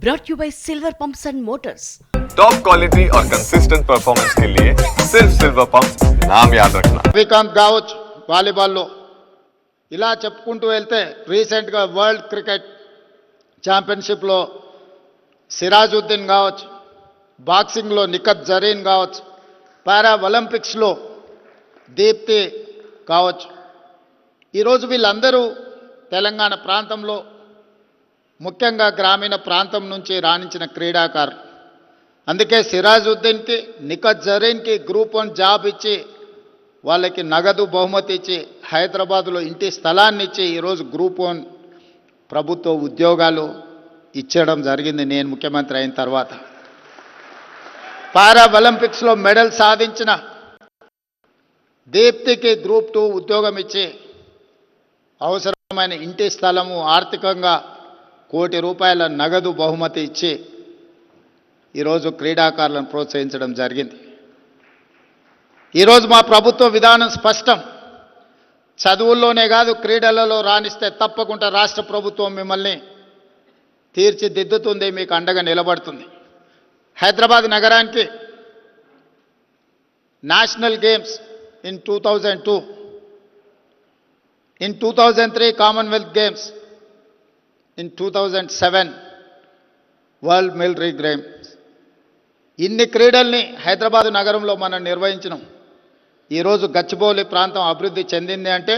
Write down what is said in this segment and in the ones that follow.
brought you by Silver Pumps and Motors. Top quality और consistent performance के लिए सिर्फ सिल्वर पंप नाम याद रखना శ్రీకాంత్ కావచ్చు వాలీబాల్లో ఇలా చెప్పుకుంటూ వెళ్తే రీసెంట్గా వరల్డ్ క్రికెట్ ఛాంపియన్షిప్లో సిరాజుద్దీన్ కావచ్చు బాక్సింగ్లో నిఖత్ జరీన్ కావచ్చు పారా ఒలింపిక్స్లో దీప్తి కావచ్చు ఈరోజు వీళ్ళందరూ తెలంగాణ ప్రాంతంలో ముఖ్యంగా గ్రామీణ ప్రాంతం నుంచి రాణించిన క్రీడాకారులు అందుకే సిరాజుద్దీన్కి నిఖత్ జరీన్కి గ్రూప్ వన్ జాబ్ ఇచ్చి వాళ్ళకి నగదు బహుమతి ఇచ్చి హైదరాబాదులో ఇంటి స్థలాన్ని ఇచ్చి ఈరోజు గ్రూప్ వన్ ప్రభుత్వ ఉద్యోగాలు ఇచ్చడం జరిగింది. నేను ముఖ్యమంత్రి అయిన తర్వాత. పారా ఒలింపిక్స్లో మెడల్ సాధించిన దీప్తికి గ్రూప్ టూ ఉద్యోగం ఇచ్చి అవసరమైన ఇంటి స్థలము ఆర్థికంగా కోటి రూపాయల నగదు బహుమతి ఇచ్చి ఈరోజు క్రీడాకారులను ప్రోత్సహించడం జరిగింది. ఈరోజు మా ప్రభుత్వ విధానం స్పష్టం. చదువుల్లోనే కాదు క్రీడలలో రాణిస్తే తప్పకుండా రాష్ట్ర ప్రభుత్వం మిమ్మల్ని తీర్చిదిద్దుతుంది మీకు అండగా నిలబడుతుంది. హైదరాబాద్ నగరానికి national games in two thousand two in two thousand three Commonwealth games in two thousand seven world military games ఇన్ని క్రీడల్ని హైదరాబాద్ నగరంలో మనం నిర్వహించినాం. ఈరోజు గచ్చిబౌలి ప్రాంతం అభివృద్ధి చెందింది అంటే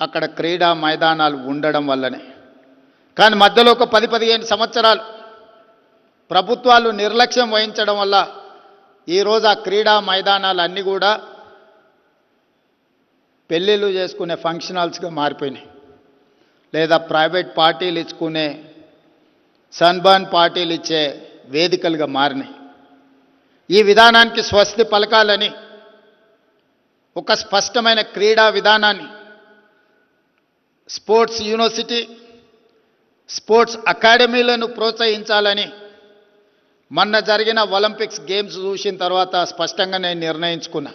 అక్కడ క్రీడా మైదానాలు ఉండడం వల్లనే. కానీ మధ్యలో ఒక పది పదిహేను సంవత్సరాలు ప్రభుత్వాలు నిర్లక్ష్యం వహించడం వల్ల ఈరోజు ఆ క్రీడా మైదానాలు అన్నీ కూడా పెళ్ళిళ్ళు చేసుకునే ఫంక్షన్ హాల్స్గా మారిపోయినాయి. లేదా ప్రైవేట్ పార్టీలు ఇచ్చుకునే సన్బర్న్ పార్టీలు ఇచ్చే వేదికలుగా మారినాయి. ఈ విధానానికి స్వస్తి పలకాలని ఒక స్పష్టమైన క్రీడా విధానాన్ని స్పోర్ట్స్ యూనివర్సిటీ స్పోర్ట్స్ అకాడమీలను ప్రోత్సహించాలని మొన్న జరిగిన ఒలింపిక్స్ గేమ్స్ చూసిన తర్వాత స్పష్టంగా నేను నిర్ణయించుకున్నా.